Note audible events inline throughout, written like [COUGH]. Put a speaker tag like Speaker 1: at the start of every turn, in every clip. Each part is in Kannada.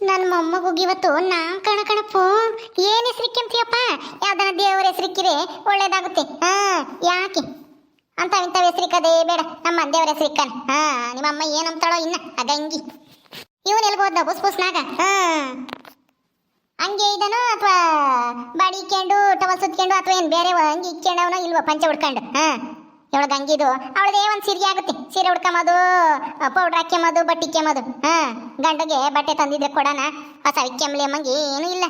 Speaker 1: ನನ್ನ ಮೊಮ್ಮಗುಗೆ ಇವತ್ತು ನಾ ಕಣ ಕಣಪ್ಪು ಏನ್ ಹೆಸರಿಕ್ಕೆಂತೀಯಪ್ಪ ಯಾವ್ದನ ದೇವರ ಹೆಸರಿಕ್ಕಿದೆ ಒಳ್ಳೇದಾಗುತ್ತೆ. ಹಾ, ಯಾಕೆ? ಅಂತ ಇಂಥ ಹೆಸರಿಕ್ಕದೇ ಬೇಡ. ನಮ್ಮ ದೇವರ ಹೆಸರಿಕ್ಕನ್ ಹಾ, ನಿಮ್ಮಮ್ಮ ಏನಂತಾಳೋ ಇನ್ನ ಅದಂಗಿ ಇವನ್ ಎಲ್ಗೋದ ಬುಸ್ ಬುಸ್ನಾಗ ಹಾ. ಹಂಗೆ ಇದನೋ ಅಥವಾ ಬಾಡಿ ಇಕ್ಕೊಂಡು, ಟವಲ್ ಸುತ್ಕೊಂಡು ಅಥವಾ ಏನು ಬೇರೆ ಹಂಗೆ ಇಕ್ಕೊಂಡವನೋ ಇಲ್ವೋ ಪಂಚ ಹುಡ್ಕೊಂಡು ಹಾ. ಹಂಗಿದು ಅವಳದೇ ಒಂದು ಸೀರೆ ಆಗುತ್ತೆ. ಸೀರೆ ಉಡ್ಕೊಂಬೋದು ಪೌಡ್ರ್ ಹಾಕ್ಯಂಬೋದು ಬಟ್ಟೆ ಇಕ್ಯಂಬೋದು ಹಾ, ಗಂಡಗೆ ಬಟ್ಟೆ ತಂದಿದ್ರೆ ಕೊಡೋಣ. ಹೊಸ ಕೆಮ್ಮಲಿ ಅಮ್ಮಂಗೆ ಏನೂ ಇಲ್ಲ.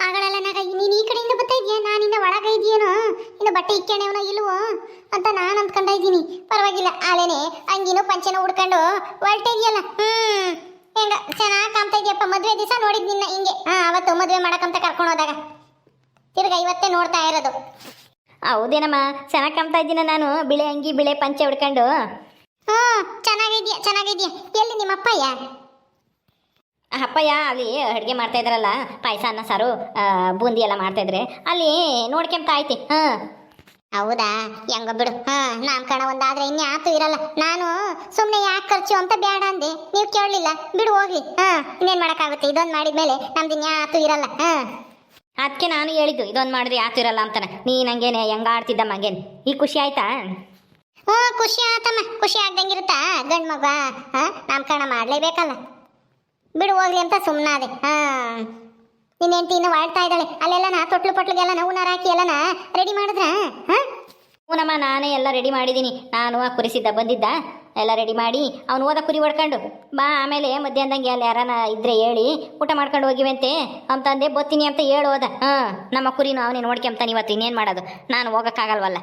Speaker 1: ಆಗಳಲ್ಲ ನಾಗ, ನೀನು ಈ ಕಡೆಯಿಂದ ಬರ್ತಾ ನಾನು ನಾನಿನ್ನ ಒಳಗ ಇದೆಯೇನೋ ಇನ್ನು ಬಟ್ಟೆ ಇಕ್ಕೊಂಡವನೋ ಇಲ್ವೋ ಅಂತ ನಾನು ಅಂದ್ಕೊಂಡ ಇದ್ದೀನಿ. ಪರವಾಗಿಲ್ಲ. ಆಲೇನೆ ಹಂಗಿನೂ ಪಂಚೆನ ಉಡ್ಕೊಂಡು ಹೊರಟೆ ಇದೆಯಲ್ಲ? ಹ್ಞೂ ಹೆಂಗ, ಚೆನ್ನಾಗಿ ಕಾಣ್ತಾ ಇದೆಯಪ್ಪ. ಮದುವೆ ದಿವಸ ನೋಡಿದ್ ನಿನ್ನ ಹಿಂಗೆ. ಹಾಂ, ಅವತ್ತು ಮದುವೆ ಮಾಡಕ್ಕಂತ ಕರ್ಕೊಂಡು ಹೋದಾಗ. ತಿರ್ಗ ಇವತ್ತೇ ನೋಡ್ತಾ ಇರೋದು.
Speaker 2: ಹೌದೇನಮ್ಮ ಚೆನ್ನಾಗಿ ಕಾಣ್ತಾ ಇದ್ದೀನ ನಾನು ಬಿಳೆ ಅಂಗಿ ಬಿಳೆ ಪಂಚೆ ಉಡ್ಕೊಂಡು.
Speaker 1: ಹ್ಞೂ ಚೆನ್ನಾಗಿದ್ಯಾ ಚೆನ್ನಾಗಿದ್ಯಾ ಎಲ್ಲಿ ನಿಮ್ಮ ಅಪ್ಪಯ್ಯ?
Speaker 2: ಅಪ್ಪಯ್ಯ ಅಲ್ಲಿ ಅಡುಗೆ ಮಾಡ್ತಾ ಇದ್ರಲ್ಲ ಪಾಯಸ ಅನ್ನ ಸಾರು ಬೂಂದಿ ಎಲ್ಲ ಮಾಡ್ತಾ ಇದ್ರೆ ಅಲ್ಲಿ ನೋಡ್ಕೊಂತ ಐತಿ ಹಾಂ.
Speaker 1: ಹೌದಾ ಹೆಂಗ ಬಿಡು ಹಾ ಕಣ ಒಂದಾದ್ರೆ ಇನ್ಯಾತು ಇರಲ್ಲ ನಾನು ಸುಮ್ಮನೆ ಯಾಕೆ ಖರ್ಚು ಅಂತ ಬೇಡ ಅಂದೆ ನೀವು ಕೇಳಲಿಲ್ಲ ಬಿಡು ಹೋಗ್ಲಿ ಹಾ ಇನ್ನೇನ್ ಮಾಡಕ್ಕಾಗುತ್ತೆ ಇದೊಂದು ಮಾಡಿದ್ಮೇಲೆ ನಮ್ದು ಇನ್ಯಾತು ಇರಲ್ಲ ಹಾ.
Speaker 2: ಅದಕ್ಕೆ ನಾನು ಹೇಳಿದ್ದು ಇದೊಂದು ಮಾಡಿದ್ರೆ ಯಾತು ಇರಲ್ಲ ಅಂತಾನೆ. ನೀನ್ ಹಂಗೇನೆ ಹೆಂಗ ಆಡ್ತಿದ್ದ ಮಗೇನು? ಈ ಖುಷಿ ಆಯ್ತಾ?
Speaker 1: ಹ್ಞೂ ಖುಷಿ ಆತಮ್ಮ. ಖುಷಿ ಆಗ್ದಂಗಿರುತ್ತಾ? ಗಂಡ್ ಮಗ ಹಾ? ನಾಮಕರಣ ಮಾಡಲೇಬೇಕಲ್ಲ. ಬಿಡು ಹೋಗ್ಲಿ ಅಂತ ಸುಮ್ಮನಾದೆ ಹಾ. ನಿನ್ನ ಹೆಂಡತಿ ಇನ್ನು ವಾಳ್ತಾ ಇದ್ದಾಳೆ. ಅಲ್ಲೆಲ್ಲನ ತೊಟ್ಲು ಪೊಟ್ಲಿಗೆಲ್ಲ ನಾವು ಹಾಕಿ ಎಲ್ಲನ ರೆಡಿ ಮಾಡಿದ್ರ? ಹಾಂ?
Speaker 2: ಹೂನಮ್ಮ ನಾನೇ ಎಲ್ಲ ರೆಡಿ ಮಾಡಿದ್ದೀನಿ ನಾನು ಆ ಕುರಿಸಿದ್ದ ಬಂದಿದ್ದ. ಎಲ್ಲ ರೆಡಿ ಮಾಡಿ ಅವ್ನು ಹೋದ ಕುರಿ ಹೊಡ್ಕೊಂಡು. ಬಾ ಆಮೇಲೆ ಮಧ್ಯಾಹ್ನದಂಗೆ ಅಲ್ಲಿ ಯಾರನ ಇದ್ರೆ ಹೇಳಿ ಊಟ ಮಾಡ್ಕೊಂಡು ಹೋಗಿವಂತೆ. ಅಂತಂದೆ ಬತ್ತೀನಿ ಅಂತ ಹೇಳು ಹೋದ ಹಾಂ, ನಮ್ಮ ಕುರಿನೂ ಅವನೇ ನೋಡ್ಕೊಂತಾನೆ ಇವತ್ತು, ಇನ್ನೇನು ಮಾಡೋದು? ನಾನು ಹೋಗೋಕ್ಕಾಗಲ್ವಲ್ಲ.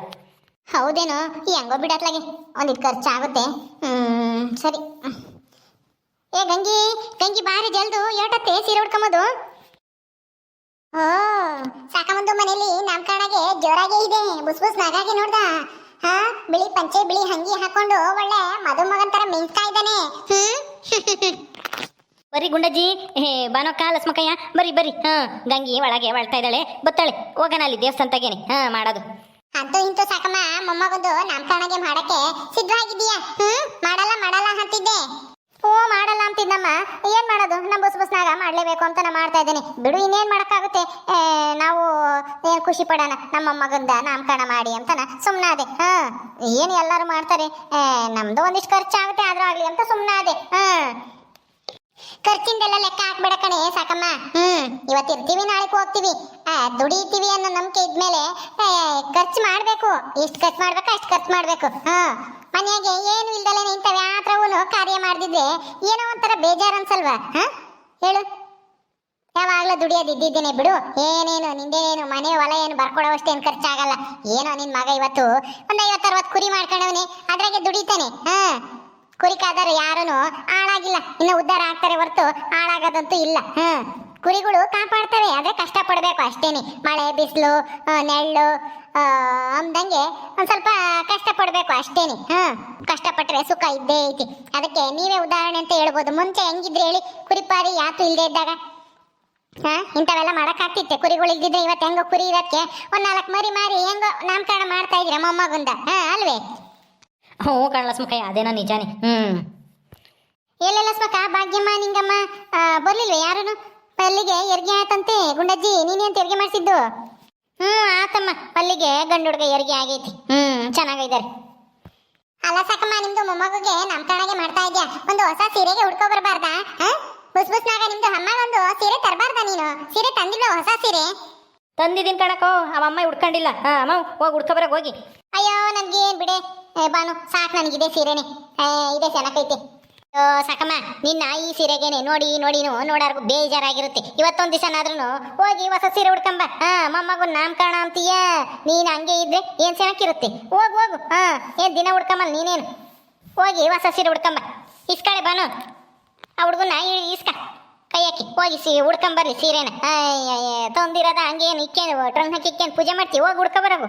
Speaker 1: ಹೌದೇನೋ, ಹೆಂಗೋ ಬಿಡತ್ಲಾಗೆ. ಒಂದಿಟ್ಟು ಖರ್ಚಾಗುತ್ತೆ. ಸರಿ. ಏ, ಗಂಗಿ ಗಂಗಿ ಬಾರಿ ಜಲ್ದು ಏಟತ್ತೆ ಸೀರೆ ಉಡ್ಕೊಂಬೋದು ಓ, ಸಾಕಮಂದು ಮನೇಲಿ ನಾಮಕರಣಗೆ ಜೋರಾಗೆ ಇದೆ. ಬುಸ್ ಬುಸ್ ನಾಗಾಗೆ ನೋಡ್ದ. ಹಾ? ಬಿಳಿ ಪಂಚೆ ಬಿಳಿ ಹಂಗಿ ಹಾಕೊಂಡು ಒಳ್ಳೆ ಮದುಮಗನ್ ತರ ಮಿಂಚ್ತಾ ಇದ್ದಾನೆ. ಹ್ಮ್?
Speaker 2: ಬರ್ರಿ ಗುಂಡಜ್ಜಿ. ಹೇ ಬಾನೋಕ್ಕ ಲಸ್ಮಕ್ಕಯ್ಯ ಬರಿ ಬರ್ರಿ ಹಾ ಗಂಗಿ ಒಳಗೆ ಒಳ್ತಾ ಇದ್ದಾಳೆ. ಬತ್ತಾಳೆ. ಹೋಗೋಣ ಅಲ್ಲಿ ದೇವಸ್ಥಾನದಾಗೇನೆ ಹಾ ಮಾಡೋದು.
Speaker 1: ಅಂತೂ ಇಂತೂ ಸಾಕಮ್ಮ ಮೊಮ್ಮಗೊಂದು ನಾಮಕರಣಗೆ ಮಾಡಕ್ಕೆ ಸಿದ್ಧವಾಗಿದೀಯಾ ಹ್ಮ್? ಮಾಡಲ್ಲ ಮಾಡಲ್ಲ ಅಂತಿದ್ದೆ ಓ ಮಾಡಲ್ಲ ಅಂತಿದ್ದಮ್ಮ ಏನ್ ಮಾಡೋದು ನಮ್ಮ ಮಾಡಲೇಬೇಕು ಅಂತ ನಾನು ಮಾಡ್ತಾ ಇದ್ದೀನಿ. ಬಿಡು ಇನ್ನೇನ್ ಮಾಡೋಕ್ಕಾಗುತ್ತೆ? ನಾವು ಏನು ಖುಷಿ ಪಡೋಣ? ನಮ್ಮ ಮಗಂದ ನಾಮಕರಣ ಮಾಡಿ ಅಂತನ ಸುಮ್ನಾದೆ. ಹಾಂ ಏನು ಎಲ್ಲರೂ ಮಾಡ್ತಾರೆ? ನಮ್ಮದು ಒಂದಿಷ್ಟು ಖರ್ಚಾಗುತ್ತೆ ಆದರೂ ಆಗಲಿ ಅಂತ ಸುಮ್ನಾದೆ. ಹಾಂ. ಖರ್ಚಿಂದೆಲ್ಲ ಲೆಕ್ಕ ಹಾಕ್ಬೇಡ ಕಣೆ ಸಾಕಮ್ಮ. ಹ್ಮ್ ಇವತ್ತು ಇರ್ತೀವಿ ನಾಳೆ ಹೋಗ್ತೀವಿ. ಆ, ದುಡಿತೀವಿ ಅನ್ನೋ ನಂಬಿಕೆ ಇದ್ಮೇಲೆ ಆ, ಖರ್ಚು ಮಾಡ್ಬೇಕು. ಎಷ್ಟು ಖರ್ಚು ಮಾಡ್ಬೇಕು ಅಷ್ಟು ಖರ್ಚು ಮಾಡ್ಬೇಕು. ಹಾ. ಮನೆಯಾಗೆ ಏನು ಇಲ್ದಲೆ ಇಂಥವು ಯಾತ್ರವೂ ಕಾರ್ಯ ಮಾಡ್ದಿದ್ರೆ ಏನೋ ಒಂಥರ ಬೇಜಾರು ಅನ್ಸಲ್ವಾ? ಹಾ? ಹೇಳು. ಯಾವಾಗಲೂ ದುಡಿಯೋದು ಇದ್ದಿದ್ದೇನೆ ಬಿಡು. ಏನೇನು, ನಿಂದೇನೇನು, ಮನೆ ಹೊಲ ಏನು ಬರ್ಕೊಡೋವಷ್ಟೇನು ಖರ್ಚಾಗಲ್ಲ. ಏನೋ ನಿನ್ ಮಗ ಇವತ್ತು ಒಂದು ಐವತ್ತು ಅರವತ್ತು ಕುರಿ ಮಾಡ್ಕೊಂಡವನೆ ಅದ್ರಾಗೆ ದುಡಿತಾನೆ. ಹಾ. ಕುರಿ ಕಾದರು ಯಾರೂ ಹಾಳಾಗಿಲ್ಲ ಇನ್ನು ಉದ್ಧಾರ ಆಗ್ತಾರೆ ಹೊರತು ಹಾಳಾಗೋದಂತೂ ಇಲ್ಲ. ಹ್ಮ್ ಕುರಿಗಳು ಕಾಪಾಡ್ತವೆ ಆದ್ರೆ ಕಷ್ಟ ಪಡ್ಬೇಕು ಅಷ್ಟೇನೆ. ಮಳೆ ಬಿಸಿಲು ನೆಳ್ಳು ಅಂದಂಗೆ ಒಂದ್ ಸ್ವಲ್ಪ ಕಷ್ಟ ಪಡ್ಬೇಕು ಅಷ್ಟೇನೆ. ಹಾಂ ಕಷ್ಟಪಟ್ರೆ ಸುಖ ಇದ್ದೇ ಐತಿ. ಅದಕ್ಕೆ ನೀವೇ ಉದಾಹರಣೆ ಅಂತ ಹೇಳ್ಬೋದು. ಮುಂಚೆ ಹೆಂಗಿದ್ರೆ ಹೇಳಿ ಕುರಿಪಾರಿ ಯಾತು ಇಲ್ಲದೆ ಇದ್ದಾಗ? ಹಾ ಇಂಥವೆಲ್ಲ ಮಾಡಕ್ಕಾಗ್ತಿತ್ತೆ. ಕುರಿಗಳು ಇದ್ದಿದ್ರೆ ಇವತ್ತು ಹೆಂಗೋ ಕುರಿ ಇರಕ್ಕೆ ಒಂದ್ ನಾಲ್ಕು ಮರಿ ಮಾರಿ ಹೆಂಗೋ ನಾಮಕರಣ ಮಾಡ್ತಾ ಇದ್ರೆ ಮೊಮ್ಮಗುಂದ? ಹಾ ಅಲ್ವೇ?
Speaker 2: ಹ್ಞೂ ಕಣ ಲಸ್ಮಕ್ಕಯ್ಯ ಅದೇನೋ ನಿಜಾನೇ. ಹ್ಞೂ
Speaker 1: ಎಲ್ಲೆಲ್ಲ ಸ್ಮಕ ಭಾಗ್ಯಮ್ಮ ನಿಂಗಮ್ಮ ಬರ್ಲಿಲ್ವ ಯಾರನ್ನು ಯಾರನು? ಪಲ್ಲಿಗೆ ಹೆರಿಗೆ ಆತಂತೆ ಗುಂಡಜ್ಜಿ ನೀನೇ ಅಂತ ಹೆರಿಗೆ ಮಾಡಿಸಿದ್ದು? ಹ್ಮ್ ಆತಮ್ಮ ಪಲ್ಲಿಗೆ ಗಂಡು ಹುಡುಗ ಹೆರಿಗೆ ಆಗೈತಿ. ಹ್ಮ್ ಚೆನ್ನಾಗಿದ್ದಾರೆ ಅಲ್ಲ ಸಾಕಮ್ಮ ನಿಮ್ದು ಮೊಮ್ಮಗುಗೆ ನಾಮಕರಣಗೆ ಮಾಡ್ತಾ ಇದ್ಯಾ? ಒಂದು ಹೊಸ ಸೀರೆಗೆ ಉಡ್ಕೊ ಬರ್ಬಾರ್ದಾ? ಬುಸ್ ಬುಸ್ನಾಗ ನಿಮ್ದು ಅಮ್ಮಗೊಂದು ಸೀರೆ ತರಬಾರ್ದ ನೀನು? ಸೀರೆ ತಂದಿಲ್ಲ ಹೊಸ ಸೀರೆ?
Speaker 2: ತಂದಿದ್ದೀನಿ ಕಣಕೋ ಅವಮ್ಮ ಉಡ್ಕೊಂಡಿಲ್ಲ ಹಾಂ ಅಮ್ಮ ಹೋಗಿ ಉಡ್ಕೊಬರಕ್ಕೆ ಹೋಗಿ.
Speaker 1: ಅಯ್ಯೋ ನನ್ಗೆ ಏನ್ ಬಿಡೆ ಬಾನು ಸಾಕು ನನಗಿದೆ ಸೀರೆನೇ. ಇದೆ ಚೆನ್ನಾಗೈತೆ ಸಾಕಮ್ಮ, ನಿನ್ನ ಈ ಸೀರೆಗೇನೆ ನೋಡಿ ನೋಡಿನು ನೋಡಾರ್ಗು ಬೇಜಾರಾಗಿರುತ್ತೆ. ಇವತ್ತೊಂದ್ ದಿವಸನಾದ್ರೂ ಹೋಗಿ ಹೊಸ ಸೀರೆ ಉಡ್ಕಂಬ. ಹಾ ಮೊಮ್ಮಗು ನಾಮಕರಣ ಅಂತೀಯ? ನೀನ್ ಹಂಗೆ ಇದ್ರೆ ಏನ್ ಚೆನ್ನಾಗಿರುತ್ತೆ? ಹೋಗು ಹೋಗು. ಹಾ, ಏನ್ ದಿನ ಉಡ್ಕೊಂಬಲ್ಲ ನೀನೇನು? ಹೋಗಿ ಹೊಸ ಸೀರೆ ಉಡ್ಕಂಬ. ಇಸ್ಕಳೆ ಬಾನು. ಆ ಹುಡುಗನ ಇಸ್ಕ. ಕೈ ಹಾಕಿ, ಹೋಗಿ ಸಿ, ಉಡ್ಕೊಂಬರ್ಲಿ ಸೀರೆನ. ಅಯ್ಯಯ್ಯ ತಂದಿರೋದ ಹಂಗೇನು ಇಕ್ಕೇನು ಟ್ರನ್ ಹಾಕಿ ಇಕ್ಕೇನು ಪೂಜೆ ಮಾಡ್ತೀವಿ ಹೋಗಿ ಉಡ್ಕೊಬರಗು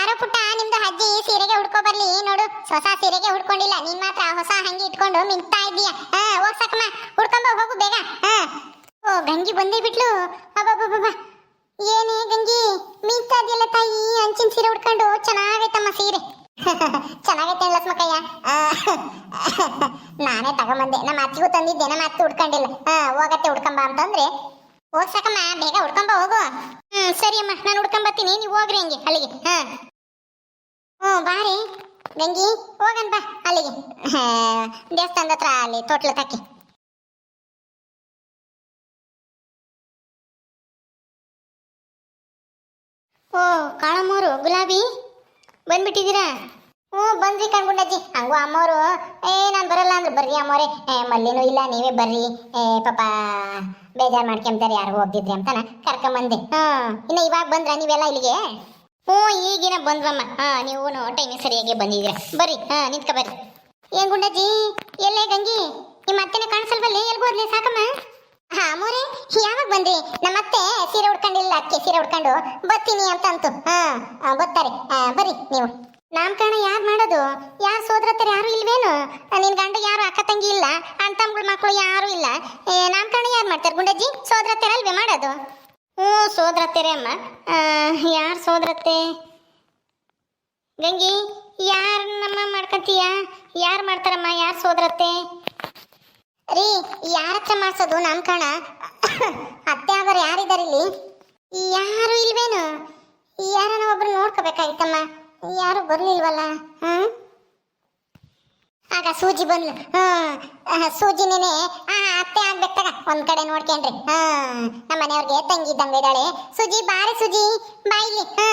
Speaker 1: ಆರೋ ಪುಟ್ಟ, ನಿಮ್ದು ಸೀರೆಗೆ ಉಡ್ಕೊ ಬರ್ಲಿ. ನೋಡು ಹೊಸ ಸೀರೆಗೆ ಹುಡ್ಕೊಂಡಿಲ್ಲ. ನೀನ್ ಮಾತ್ರ ಹೊಸ ಹಂಗೆ ಇಟ್ಕೊಂಡು ಮಿಂಗ್ತಾ ಇದ್ದೀಯ. ಹಾ ಉಡ್ಕೊಂಬ ಹೋಗು ಬೇಗ. ಹಾ. ಓ, ಗಂಗಿ ಬಂದೇ ಬಿಟ್ಲು. ಅಬ್ಬಬ್ಬಬ್ಬ. ಏನೇ ಗಂಗಿ, ಮಿಂಗ್ತಾ ಇದೆಯಲ್ಲ ತಾಯಿ? ಅಂಚಿನ ಸೀರೆ ಉಡ್ಕೊಂಡು ಚೆನ್ನಾಗೈತಮ್ಮ ಸೀರೆ. [LAUGHS] ಚೆನ್ನಾಗೈತೆ ಲಕ್ಷ್ಮಕ್ಕಯ್ಯ [LAUGHS] ನಾನೇ ತಗೊಂಬಂದೆ. ನಮ್ಮ ಅತ್ತಿಗೂ ತಂದಿದ್ದೆ, ನಮ್ಮ ಅತ್ತಿ ಉಡ್ಕೊಂಡಿಲ್ಲ. ಹಾ, ಹೋಗತ್ತೆ ಉಡ್ಕೊಂಬ ಅಂತಂದ್ರೆ. ಹೋಗ್ ಬೇಗ ಉಡ್ಕೊಂಬ, ಹೋಗು. ಹ್ಮ್ ಸರಿ ಅಮ್ಮ ನಾನು ಉಡ್ಕೊಂಬತ್ತೀನಿ ನೀವು ಹೋಗ್ರಿ ಹಂಗೆ, ಅಲ್ಲಿಗೆ. ಹಾ. ಹ್ಞೂ ಬಾರಿ ಗಂಗಿ ಹೋಗನ್ ಬಾ ಅಲ್ಲಿಗೆ. [LAUGHS] ದೇವಸ್ಥಾನದ ಹತ್ರ ಅಲ್ಲಿ ತೋಟ್ಲ ತಕ್ಕೆ ಓ ಕಾಳಮ್ಮವರು ಗುಲಾಬಿ ಬಂದ್ಬಿಟ್ಟಿದ್ದೀರಾ? ಹ್ಞೂ ಬಂದ್ರಿ ಕಣ್ಗುಂಡಜ್ಜಿ. ಹಂಗೂ ಅಮ್ಮವರು ಏ ನಾನು ಬರಲ್ಲ ಅಂದ್ರೆ. ಬರ್ರಿ ಅಮ್ಮವ್ರೆ. ಏ ಮಲ್ಲಿನೂ ಇಲ್ಲ ನೀವೇ ಬರ್ರಿ. ಏ ಪಾಪ ಬೇಜಾರು ಮಾಡ್ಕೊಂತಾರೆ ಯಾರು ಹೋಗಿದ್ರಿ ಅಂತಾನ ಕರ್ಕೊಂಬಂದೆ. ಹ್ಞೂ ಇನ್ನು ಇವಾಗ ಬಂದ್ರ ನೀವೆಲ್ಲ ಇಲ್ಲಿಗೆ? ಹ್ಞೂ, ಈಗಿನ ಬಂದ್ವಮ್ಮ. ಹಾ, ನೀವು ಟೈಮಿಗೆ ಸರಿಯಾಗಿ ಬಂದಿದ್ರೆ ಬರ್ರಿ, ಹಾ, ನಿಂತ್ಕ ಬರ್ರಿ. ಏನ್ ಗುಂಡಜ್ಜಿ? ಎಲ್ಲೇ ಗಂಗಿ? ನಿಮ್ಮ ಅತ್ತೆನ ಕಾಣಿಸಲ್ವಲ್ಲ? ಎಲ್ಗೂ ಹೋದ್ಲೆ ಸಾಕಮ್ಮ? ಹಾ ಮೋರೆ ಯಾವಾಗ ಬಂದ್ರಿ? ನಮ್ಮ ಅತ್ತೆ ಸೀರೆ ಉಡ್ಕೊಂಡಿಲ್ಲ ಅಕ್ಕಿ ಸೀರೆ ಉಡ್ಕೊಂಡು ಬರ್ತೀನಿ ಅಂತ ಅಂತು. ಹಾ ಬರ್ತಾರೆ. ಬರ್ರಿ ನೀವು. ನಾಮಕರಣ ಯಾರು ಮಾಡೋದು? ಯಾರು ಸೋದರತ್ತರ ಯಾರು ಇಲ್ವೇನು? ನಿನ್ ಗಂಡ ಯಾರು ಅಕ್ಕ ತಂಗಿ ಇಲ್ಲ, ಅಣ್ಣ ತಮ್ಮಗಳ ಮಕ್ಕಳು ಯಾರು ಇಲ್ಲ. ನಾಮಕರಣ ಯಾರು ಮಾಡ್ತಾರೆ ಗುಂಡಜ್ಜಿ? ಸೋದರತ್ತರ ಅಲ್ವೇ ಮಾಡೋದು? ಹ್ಞೂ ಸೋದರತ್ತೆರೆ ಅಮ್ಮ ಯಾರು ಸೋದರತ್ತೆ? ಗಂಗಿ ಯಾರನ್ನಮ್ಮ ಮಾಡ್ಕೊಂತೀಯ ಯಾರು ಮಾಡ್ತಾರಮ್ಮ? ಯಾರು ಸೋದರತ್ತೆ? ರೀ, ಯಾರ ಹತ್ರ ಮಾಡ್ಸೋದು ನಾಮಕರಣ ಅತ್ತೆ ಆಗೋರು ಯಾರಿದ್ದಾರೆ ಇಲ್ಲಿ? ಯಾರು ಇಲ್ವೇನು? ಯಾರನ್ನ ಒಬ್ರು ನೋಡ್ಕೋಬೇಕಾಗಿತ್ತಮ್ಮ? ಯಾರು ಬರ್ಲಿಲ್ವಲ್ಲ? ಹ್ಮ್? ಆಗ ಸೂಜಿ ಬಂದ್ಲು. ಹ್ಮ್. ಸೂಜಿನೇನೆ, ಆ ಒಂದ್ ಕಡೆ ನೋಡ್ಕೊಂಡ್ರಿ ಹಾ ನಮ್ಮ ಮನೆಯವ್ರಿಗೆ ತಂಗಿ ಇದ್ದಂಗೆ ಇದ್ದಾಳೆ. ಸುಜಿ, ಬಾರಿ ಸುಜಿ. ಬಾಯಿಲಿ ಹಾ.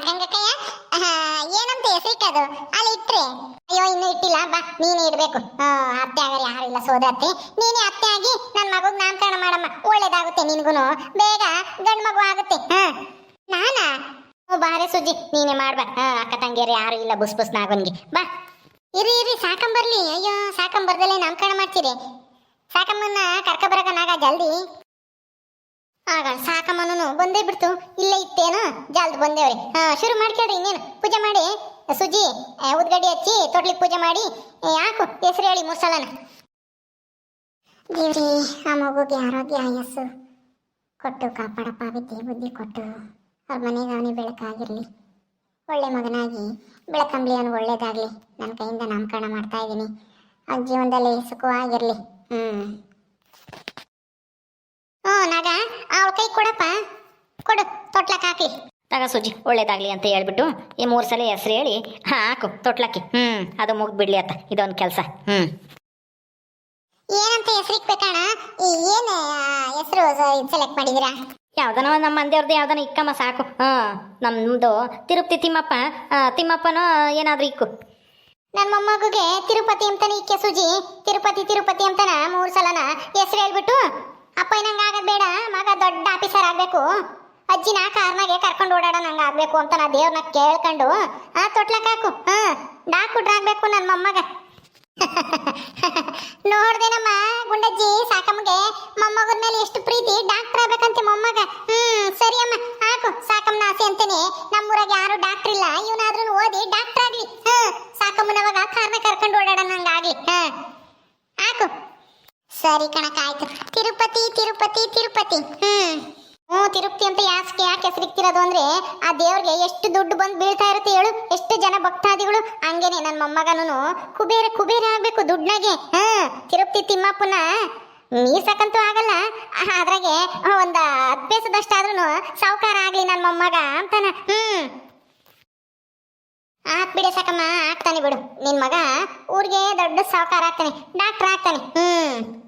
Speaker 1: ಗಂಗಕ್ಕಯ್ಯ. ಏನಂತ ಹೆಸರಿಟ್ಟದು ಅಲ್ಲಿ ಇಟ್ರೆ? ಅಯ್ಯೋ, ಇನ್ನು ಇಟ್ಟಿಲ್ಲ. ಬಾ, ನೀನೇ ಇಡ್ಬೇಕು. ಅತ್ತೆ ಆಗಾರ ಯಾರು ಇಲ್ಲ ಸೋದತ್ತೆ ನೀನೇ ಅತ್ತೆ ಆಗಿ ನನ್ನ ಮಗುಗ್ ನಾಮಕರಣ ಮಾಡಮ್ಮ. ಒಳ್ಳೇದಾಗುತ್ತೆ ನಿನ್ಗುನು. ಬೇಗ ಗಂಡ್ ಮಗು ಆಗುತ್ತೆ. ಹಾ. ನಾನಾ? ಬಾರೆ ಸುಜಿ. ನೀನೇ ಮಾಡ್ಬಾ. ಹಾ, ಅಕ್ಕ ತಂಗಿಯರು ಯಾರು ಇಲ್ಲ, ಬುಸ್ ಬುಸ್ ನಾಗನ್ಗೆ ಬಾ. ಇರಿ ಇರಿ, ಸಾಕಂಬರ್ಲಿ. ಅಯ್ಯೋ, ಸಾಕಂಬರ್ದಲ್ಲೇ ನಾಮಕರಣ ಮಾಡ್ತೀರಿ. ಸಾಕಮ್ಮನ್ನ ಕರ್ಕ ಬರಕ ನಾಗ ಜಲ್ದಿ. ಆಗ ಸಾಕಮ್ಮನೂ ಬಂದೇ ಬಿಡ್ತು. ಇಲ್ಲೇ ಇತ್ತೇನು? ಜಲ್ದಿ ಬಂದೇವ್ರಿ. ಹಾ, ಶುರು ಮಾಡ್ಕೇಳ್ರಿ ಇನ್ನೇನು. ಪೂಜೆ ಮಾಡಿ. ಸುಜಿ ಉದ್ಗಡ್ಡಿ ಹಚ್ಚಿ ತೊಟ್ಲಿಗೆ ಪೂಜೆ ಮಾಡಿ. ಯಾಕು ಹೆಸರು ಹೇಳಿ ಮೂರು ಸಲನ ದೇವ್ರಿ, ಆ ಮಗುಗೆ ಆರೋಗ್ಯ ಆಯಸ್ಸು ಕೊಟ್ಟು, ಕಾಪಾಡಪ್ಪ, ವಿದ್ಯೆ, ಬುದ್ಧಿ ಕೊಟ್ಟು. ಅವ್ರ ಮನೆಗೆ ಅವನೇ ಬೆಳಕಾಗಿರಲಿ. ಒಳ್ಳೆ ಮಗನಾಗಿ ಬೆಳಕಂಬ್ಲಿ ಅವನಿಗೆ ಒಳ್ಳೇದಾಗಲಿ. ನನ್ನ ಕೈಯಿಂದ ನಾಮಕರಣ ಮಾಡ್ತಾ ಇದ್ದೀನಿ. ಅವ್ನ ಜೀವನದಲ್ಲಿ ಸುಖವಾಗಿರಲಿ. ಹ್ಞೂ ಹ್ಞೂ ನಾಗ ಅವಳ ಕೈ ಕೊಡಪ್ಪ. ಕೊಡು ತೊಟ್ಲಕ್ಕೆ ಹಾಕಿ.
Speaker 2: ತಗ ಸುಜಿ ಒಳ್ಳೇದಾಗ್ಲಿ ಅಂತ ಹೇಳ್ಬಿಟ್ಟು ಈ ಮೂರು ಸಲ ಹೆಸರು ಹೇಳಿ ಹಾಕು ತೊಟ್ಲಕ್ಕಿ. ಹ್ಮ್ ಅದು ಮುಗ್ಬಿಡ್ಲಿ ಅತ್ತ ಇದೊಂದು ಕೆಲಸ. ಹ್ಞೂ
Speaker 1: ಏನಂತ ಈ ಏನು ಹೆಸರು ಸೆಲೆಕ್ಟ್ ಮಾಡಿದಿರಾ?
Speaker 2: ಯಾವ್ದನೋ ನಮ್ಮ ಮಂದಿಯವ್ರದ್ದು ಯಾವ್ದನ ಇಕ್ಕಮ್ಮ ಸಾಕು. ಹಾಂ ನಮ್ಮದು ತಿರುಪತಿ ತಿಮ್ಮಪ್ಪ ತಿಮ್ಮಪ್ಪನೋ ಏನಾದರೂ ಇಕ್ಕು.
Speaker 1: ನನ್ನ ತಿರುಪತಿ ಅಂತಾನೆ ಇಕ್ಕೆ ಸುಜಿ ತಿರುಪತಿ ತಿರುಪತಿ ಅಂತಾನ ಮೂರು ಸಲನ ಹೆಸರು ಹೇಳ್ಬಿಟ್ಟು, ಅಪ್ಪ, ನಂಗೆ ಆಗದ್ ಬೇಡ, ಮಗ ದೊಡ್ಡ ಆಫೀಸರ್ ಆಗ್ಬೇಕು. ಅಜ್ಜಿನ ಕಾರ್ನಾಗೆ ಕರ್ಕೊಂಡು ಓಡಾಡ ನಂಗೆ ಆಗಬೇಕು ಅಂತ ನಾ ದೇವ್ರನ್ನ ಕೇಳ್ಕೊಂಡು, ಆ, ತೊಟ್ಲಕ್ಕೆ ಹಾಕು. ಹಾ ಡಾಕ್ಟ್ರ್ ಆಗ್ಬೇಕು ನನ್ನ ಮೊಮ್ಮಗ. [LAUGHS] ನೋಡ್ದೇನಮ್ಮ, ಗುಂಡಜ್ಜಿ, ಸಾಕಮ್ಮಗೆ ಮೊಮ್ಮಗನ ಮೇಲೆ ಎಷ್ಟು ಪ್ರೀತಿ, ಡಾಕ್ಟರ್ ಆಗ್ಬೇಕಂತೆ ಮೊಮ್ಮಗ. ಹ್ಮ್ ಸರಿ ಅಮ್ಮ ಹಾಕು ಸಾಕಮ್ಮನ ಆಸೆ ಅಂತಾನೆ ನಮ್ಮೂರಾಗ ಯಾರು ಡಾಕ್ಟರ್ ಇಲ್ಲ ಇವನಾದ್ರೂ ಓದಿ ಡಾಕ್ಟರ್ ಸಾಕಮ್ಮನವಾಗ ಕಾರ್ನ ಕರ್ಕೊಂಡು ಓಡಾಡೋಣ ಆಗ್ಲಿ ಹ. ಹಾಕು. ಸರಿ ಕಣಕ ಆಯ್ತು. ತಿರುಪತಿ ತಿರುಪತಿ ತಿರುಪತಿ. ಹ್ಮ್. ಹ್ಞೂ, ತಿರುಪತಿ ಅಂತ ಯಾಕೆ ಯಾಕೆ ಹೆಸರಿಕ್ತಿರೋದು ಅಂದ್ರೆ ಆ ದೇವ್ರಿಗೆ ಎಷ್ಟು ದುಡ್ಡು ಬಂದು ಬೀಳ್ತಾ ಇರುತ್ತೆ ಹೇಳು. ಎಷ್ಟು ಜನ ಭಕ್ತಾದಿಗಳು. ಹಂಗೇನೆ ನನ್ನ ಮೊಮ್ಮಗನೂ ಕುಬೇರ ಕುಬೇರ ಆಗ್ಬೇಕು ದುಡ್ಡಿನಾಗೆ ಹಾ. ತಿರುಪತಿ ತಿಮ್ಮಪ್ಪನ ಮೀರ್ಸಕ್ಕಂತೂ ಆಗಲ್ಲ. ಅದ್ರಾಗೆ ಒಂದ ಹತ್ತು ಪೈಸದಷ್ಟಾದ್ರೂ ಸಾವುಕಾರ ಆಗ್ಲಿ ನನ್ನ ಮೊಮ್ಮಗ ಅಂತಾನ. ಹ್ಮ್. ಆತ್ ಬಿಡೆ ಸಾಕಮ್ಮ, ಆಗ್ತಾನೆ ಬಿಡು. ನಿನ್ ಮಗ ಊರಿಗೆ ದೊಡ್ಡ ಸಾವುಕಾರ ಆಗ್ತಾನೆ ಡಾಕ್ಟರ್ ಆಗ್ತಾನೆ. ಹ್ಮ್.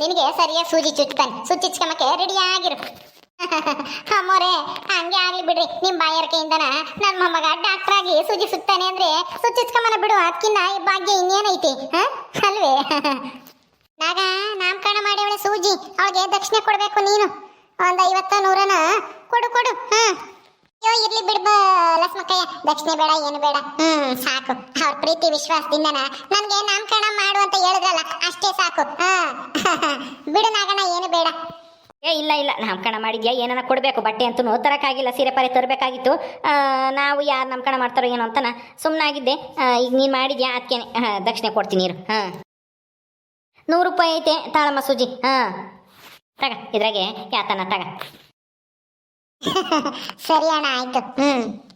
Speaker 1: ನಿನಗೆ ಸರಿಯಾಗಿ ಸೂಜಿ ಚುಚ್ತಾನೆ ಸುಚ್ಚಿಚ್ಕೊಂಬಕ್ಕೆ ರೆಡಿ ಆಗಿರು. [LAUGHS] ಅಮ್ಮೋರೆ, ಹಂಗೆ ಆಗ್ಲಿ ಬಿಡ್ರಿ. ನಿಮ್ ಬಾಯರ್ಕೆಯಿಂದನ ನನ್ನ ಮೊಮ್ಮಗ ಡಾಕ್ಟರ್ ಆಗಿ ಸೂಜಿ ಸುತ್ತಾನೆ ಅಂದ್ರೆ ಸುಚ್ಚಿಚ್ಕೊಂಬನ ಬಿಡು ಅದಕ್ಕಿಂತ ಈ ಭಾಗ್ಯ ಇನ್ನೇನೈತಿ? ಅಲ್ವೇ? [LAUGHS] ನಾಗ ನಾಮಕರಣ ಮಾಡಿ ಅವಳೆ ಸೂಜಿ, ಅವಳಿಗೆ ದಕ್ಷಿಣೆ ಕೊಡ್ಬೇಕು ನೀನು. ಒಂದ್ ಐವತ್ತ ನೂರನ ಕೊಡು ಕೊಡು, ಹಾ. ಅಯ್ಯೋ, ಇರ್ಲಿ ಬಿಡ್ಬ ಲಕ್ಷ್ಮಕ್ಕಯ್ಯ. ದಕ್ಷಿಣೆ ಬೇಡ, ಏನು ಬೇಡ. ಹ್ಮ್, ಸಾಕು. ಅವ್ರ ಪ್ರೀತಿ ವಿಶ್ವಾಸದಿಂದನ ನನ್ಗೆ ನಾಮಕರಣ ಮಾಡು ಅಂತ ಹೇಳಿದ್ರಲ್ಲ, ಅಷ್ಟೇ ಸಾಕು. ಹಾ. [LAUGHS] ಬಿಡು ನಾಗಣ್ಣ, ಏನು ಬೇಡ.
Speaker 2: ಏ, ಇಲ್ಲ ಇಲ್ಲ. ನಾಮಕರಣ ಮಾಡಿದ್ಯಾ ಏನನ್ನ ಕೊಡಬೇಕು? ಬಟ್ಟೆ ಅಂತೂ ತರಕ್ಕಾಗಿಲ್ಲ ಸೀರೆ ಪರೆ ತರಬೇಕಾಗಿತ್ತು. ನಾವು ಯಾರು ನಾಮಕರಣ ಮಾಡ್ತಾರೋ ಏನೋ ಅಂತನ ಸುಮ್ಮನಾಗಿದ್ದೆ ಈಗ ನೀನು ಮಾಡಿದ್ಯಾ ಅದಕ್ಕೆ ದಕ್ಷಿಣೆ ಕೊಡ್ತೀನಿ, ಇರು. ಹಾಂ. ನೂರು ರೂಪಾಯಿ ಐತೆ, ತಾಳಮ್ಮ ಸೂಜಿ. ಹಾಂ. ತಗ, ಇದ್ರಾಗೆ ಯಾತನ, ತಗ.
Speaker 1: ಸರಿ ಅಣ್ಣ ಆಯ್ತು. ಹ್ಮ್.